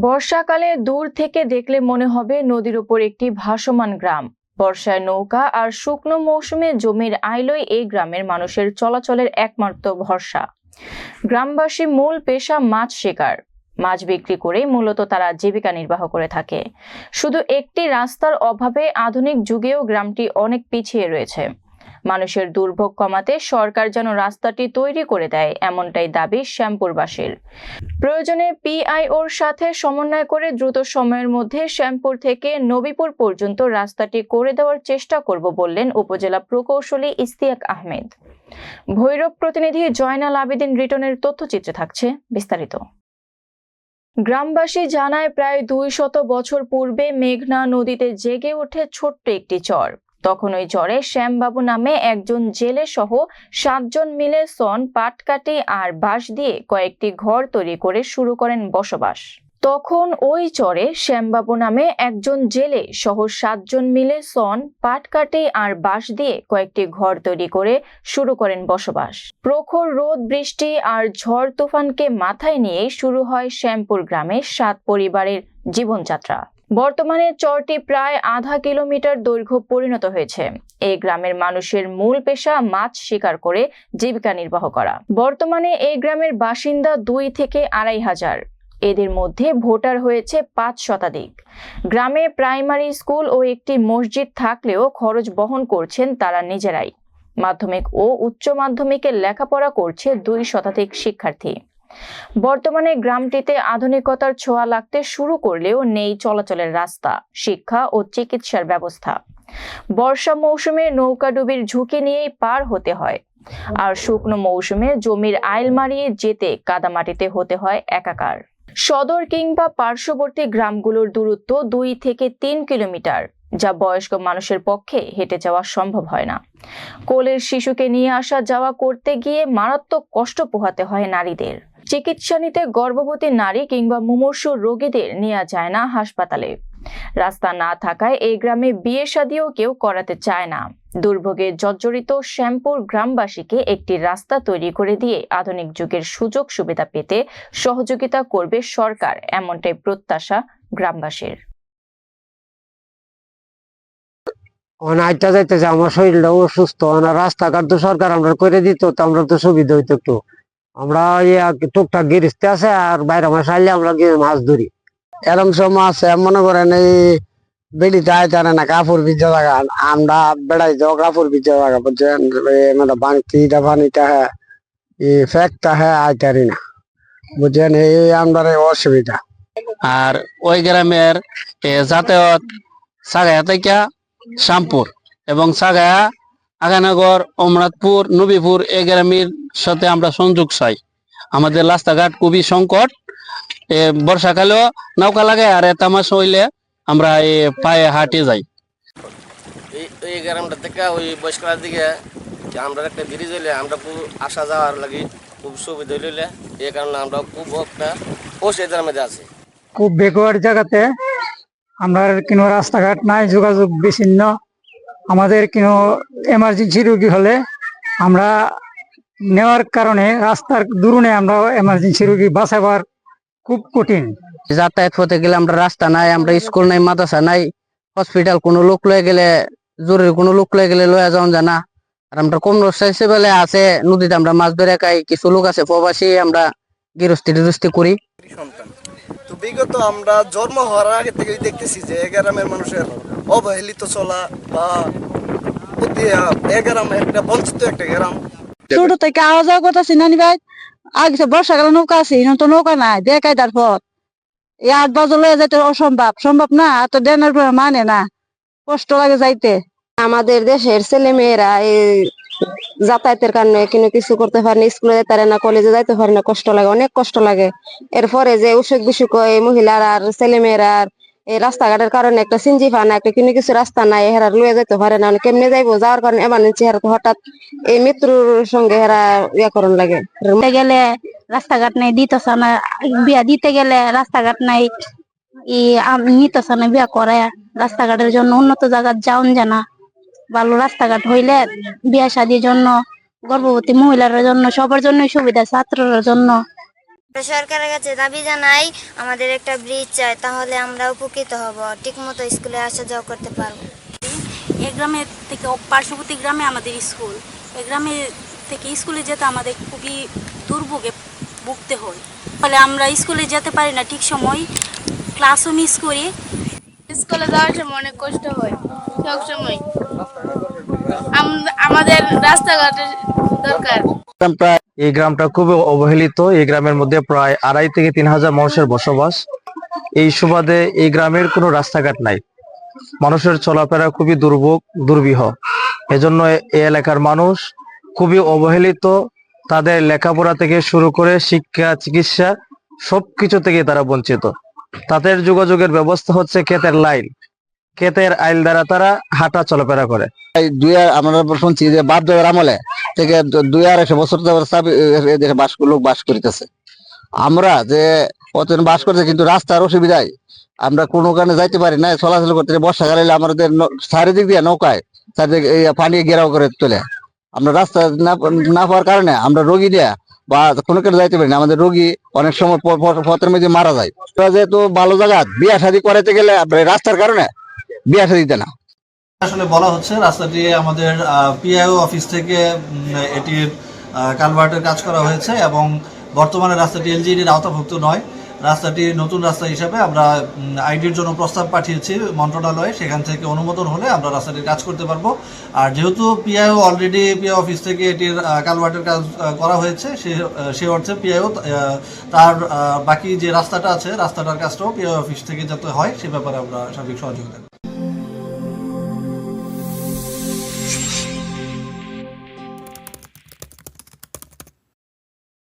বর্ষাকালে দূর থেকে দেখলে মনে হবে নদীর উপর একটি ভাসমান গ্রাম। বর্ষায় নৌকা আর শুকনো মৌসুমে জমির আইলই এই গ্রামের মানুষের চলাচলের একমাত্র ভরসা। গ্রামবাসী মূল পেশা মাছ শিকার। মাছ বিক্রি করেই মূলত তারা জীবিকা নির্বাহ করে থাকে। শুধু একটি রাস্তার অভাবে আধুনিক যুগেও গ্রামটি অনেক পিছিয়ে রয়েছে। মানুষের দুর্ভোগ কমাতে সরকার যেন রাস্তাটি তৈরি করে দেয়, এমনটাই দাবি শ্যামপুরবাসীর। প্রয়োজনে পিআইওর সাথে সমন্বয় করে দ্রুত সময়ের মধ্যে শ্যামপুর থেকে নবীপুর পর্যন্ত রাস্তাটি করে দেওয়ার চেষ্টা করব বললেন উপজেলা প্রকৌশলী ইস্তিয়াক আহমেদ। ভৈরব প্রতিনিধি জয়নাল আবেদিন রিটনের তথ্যচিত্রে থাকছে বিস্তারিত। গ্রামবাসী জানায়, প্রায় দুই শত বছর পূর্বে মেঘনা নদীতে জেগে ওঠে ছোট্ট একটি চর। তখন ওই চরে শ্যামবাবু নামে একজন জেলে সহ সাতজন মিলে সন পাটকাঠি আর বাঁশ দিয়ে কয়েকটি ঘর তৈরি করে শুরু করেন বসবাস। তখন ওই চরে শ্যামবাবু নামে একজন জেলে সহ সাতজন মিলে সন পাটকাঠি আর বাঁশ দিয়ে কয়েকটি ঘর তৈরি করে শুরু করেন বসবাস। প্রখর রোদ, বৃষ্টি আর ঝড় তুফানকে মাথায় নিয়ে শুরু হয় শ্যামপুর গ্রামে সাত পরিবারের জীবনযাত্রা। বর্তমানে চরটি প্রায় আধা কিলোমিটার দৈর্ঘ্য পরিণত হয়েছে। এই গ্রামের মানুষের মূল পেশা মাছ শিকার করে জীবিকা নির্বাহ করা। বর্তমানে এই গ্রামের বাসিন্দা দুই থেকে আড়াই হাজার। এদের মধ্যে ভোটার হয়েছে পাঁচ শতাধিক। গ্রামে প্রাইমারি স্কুল ও একটি মসজিদ থাকলেও খরচ বহন করছেন তারা নিজেরাই। মাধ্যমিক ও উচ্চ মাধ্যমিকে লেখাপড়া করছে দুই শতাধিক শিক্ষার্থী। বর্তমানে গ্রামটিতে আধুনিকতার ছোঁয়া লাগতে শুরু করলেও নেই চলাচলের রাস্তা, শিক্ষা ও চিকিৎসার ব্যবস্থা। বর্ষা মৌসুমে নৌকাডুবির ঝুঁকি নিয়েই পার হতে হয়। আর শুকনো মৌসুমে জমির আইল মারিয়ে যেতে কাদামাটিতে হতে হয় একাকার। সদর কিংবা পার্শ্ববর্তী গ্রামগুলোর দূরত্ব দুই থেকে তিন কিলোমিটার, যা বয়স্ক মানুষের পক্ষে হেঁটে যাওয়া সম্ভব হয় না। কোলের শিশুকে নিয়ে আসা যাওয়া করতে গিয়ে মারাত্মক কষ্ট পোহাতে হয় নারীদের। চিকিৎসা নিতে গর্ভবতী নারী কিংবা মুমূর্ষু রোগীদের নেওয়া যায় না হাসপাতালে। রাস্তা না থাকায় এই গ্রামে বিয়ে শাদিও কেউ করাতে চায় না। দুর্ভোগে জর্জরিত শ্যামপুর গ্রামবাসীকে একটি রাস্তা তৈরি করে দিয়ে আধুনিক যুগের সুযোগ সুবিধা পেতে সহযোগিতা করবে সরকার, এমনটাই প্রত্যাশা গ্রামবাসীর। আমার শরীরটা অসুস্থ রাস্তাঘাট তো সরকার আমরা করে দিত, তো আমরা তো সুবিধা হইতো একটু। আমরা টুকটাক গিরিস্তে আছে আর বাইরে মাস আইলে আমরা গিয়ে মাছ ধরি। এরম সব মাছ মনে করেন এই বেড়িতে আইতারে না, কাপড় ভিজা জায়গা। আমরা বেড়াই যাও, কাপড় ভিজা জায়গা, বুঝছেন? মানে বাংতিটা পানিটা হ্যাঁ ই ফ্যাকটা হ্যাঁ আইতারি না, বুঝছেন? এই আমরা অসুবিধা। আর ওই গ্রামের যাতায়াত সাগায়া থেকে শ্যামপুর এবং সাগায়া আগানগর অমরাতপুর নবীপুর এই গ্রামের সাথে আমরা সংযোগ চাই। আমাদের রাস্তাঘাট খুবই সংকট। এ, বর্ষাকালেও নৌকা লাগে আর এটা মাস হইলে আমরা এ, পায়ে হাঁটে যাই। এই এই গ্রামটা থেকে ওই বয়স্করার দিকে আমরা একটা ব্রিজ হইলে আমরা খুব আসা যাওয়ার লাগি খুব সুবিধা হইলে। এই কারণে আমরা খুব একটা অসুবিধার মধ্যে আছি। খুব বেকওয়ার্ড জায়গাতে আমরা কোনো রাস্তাঘাট নাই যোগাযোগ বিচ্ছিন্ন। আমাদের কোনো এমার্জেন্সি রোগী হলে আমরা নেওয়ার কারণে রাস্তার দূরণে আমরা এমার্জেন্সি রোগী বাঁচাবার খুব কঠিন। যাতায়াত হতে গেলে আমরা রাস্তা নাই, আমরা স্কুল নাই, মাদ্রাসা নাই হসপিটাল কোনো লোক লয়ে গেলে, জরুরি কোনো লোক লয়ে গেলে লয়ে যাওয়া যায় না। আর আমরা কম রসাইছে বেলে আছে, নদীতে আমরা মাছ ধরে খাই, কিছু লোক আছে প্রবাসী, আমরা গৃহস্থী টিরস্তি করি। সন্তান বিগত আমরা জন্ম হওয়ার আগে থেকেই দেখতেছি যে এ গ্রামের মানুষের অবহেলিত চলা বা অতি এ গ্রাম একটা বঞ্চিত একটা গ্রাম। ছোট থেকে আওয়া যাওয়া করতেছি নানি ভাই? আগে বর্ষাকালে নৌকা আছে এখন তো নৌকা নাই দেখাই তার পর এই আট বাজে লয়ে যাইতে অসম্ভব সম্ভব না এত দেনের মানে না কষ্ট লাগে যাইতে। আমাদের দেশের ছেলে মেয়েরা এই যাতায়াতের কারণে কোনো কিছু করতে পারে না স্কুলে যেতে পারে না, কলেজে যাইতে পারে না, কষ্ট লাগে, অনেক কষ্ট লাগে। এরপরে যে অসুখ বিসুখ হয় মহিলার আর ছেলে মেয়েরা এই রাস্তাঘাটের কারণে একটা সিঞ্জি ফা না একটা কোনো কিছু রাস্তা নাই হেরা লুয়ে যেতে পারে না কেমনে যাইবো? যাওয়ার কারণে এমার্জেন্সি হেরা হঠাৎ এই মৃত্যুর সঙ্গে হেরা ইয়া করন লাগে। দিতে গেলে রাস্তাঘাট নাই দিতেছে না বিয়া দিতে গেলে রাস্তাঘাট নাই, ই নিতেছে না বিয়া করে রাস্তাঘাটের জন্য উন্নত জায়গা যাওন জানা। ভালো রাস্তাঘাট হইলে বিয়া শাদির জন্য গর্ভবতী মহিলার জন্য সবার জন্য সুবিধা ছাত্রর জন্য। সরকারের কাছে দাবি জানাই আমাদের একটা ব্রিজ চাই তাহলে আমরা উপকৃত হব। ঠিকমতো স্কুলে আসা যাওয়া করতে পারব। এই গ্রামের থেকে পার্শ্ববর্তী গ্রামে আমাদের স্কুল এই গ্রামে থেকে স্কুলে যেতে আমাদের খুবই দুর্ভোগে ভুগতে হয়। ফলে আমরা স্কুলে যেতে পারি না ঠিক সময় ক্লাসও মিস করি। স্কুলে যাওয়ার সময় অনেক কষ্ট হয় সব সময়। আমাদের রাস্তাঘাটের দরকার। এই গ্রামটা খুবই অবহেলিত। এই গ্রামের মধ্যে প্রায় আড়াই থেকে তিন হাজার মানুষের বসবাস। এই সুবাদে এই গ্রামের কোনো রাস্তাঘাট নাই। মানুষের চলাফেরা খুবই দুর্ভোগ, দুর্বিহ। এজন্য এই এলাকার মানুষ খুবই অবহেলিত। তাদের লেখাপড়া থেকে শুরু করে শিক্ষা, চিকিৎসা, সবকিছু থেকে তারা বঞ্চিত। তাদের যোগাযোগের ব্যবস্থা হচ্ছে ক্ষেতের লাইন। ক্ষেতের আইল দ্বারা তারা হাঁটা চলাফেরা করে। দুই আমরা শুনছি যে বাপ দাদার আমলে থেকে দুই আড়াইশো বছর দেশে বাস, লোক বাস করিতেছে। আমরা যে অতদিন বাস করতে কিন্তু রাস্তার অসুবিধায় আমরা কোনো কারণে যাইতে পারি না, চলাচল করতে বর্ষাকালে আমাদের চারিদিক দিয়ে নৌকায় চারিদিক পানি ঘেরাও করে তোলে। আমরা রাস্তা না পাওয়ার কারণে আমরা রোগী দেয়া বা কোনো কারণে যাইতে পারি না। আমাদের রোগী অনেক সময় পথের মধ্যে মারা যায়। যেহেতু ভালো জায়গা, বিয়া শাদী করাতে গেলে রাস্তার কারণে বিয়া শাদী দিতে না। আসলে বলা হচ্ছে রাস্তাটি আমাদের পিআইও অফিস থেকে এটির কালভার্টের কাজ করা হয়েছে এবং বর্তমানে রাস্তাটি এলজিডির আওতাভুক্ত নয়। রাস্তাটি নতুন রাস্তা হিসাবে আমরা আইডির জন্য প্রস্তাব পাঠিয়েছি মন্ত্রণালয়ে। সেখান থেকে অনুমোদন হলে আমরা রাস্তাটির কাজ করতে পারব। আর যেহেতু পিআইও অলরেডি পিআই অফিস থেকে এটির কালভার্টের কাজ করা হয়েছে, সে অর্থে পিআইও তার বাকি যে রাস্তাটা আছে, রাস্তাটার কাজটাও পিআই অফিস থেকে যাতে হয়, সে ব্যাপারে আমরা সার্বিক সহযোগিতা।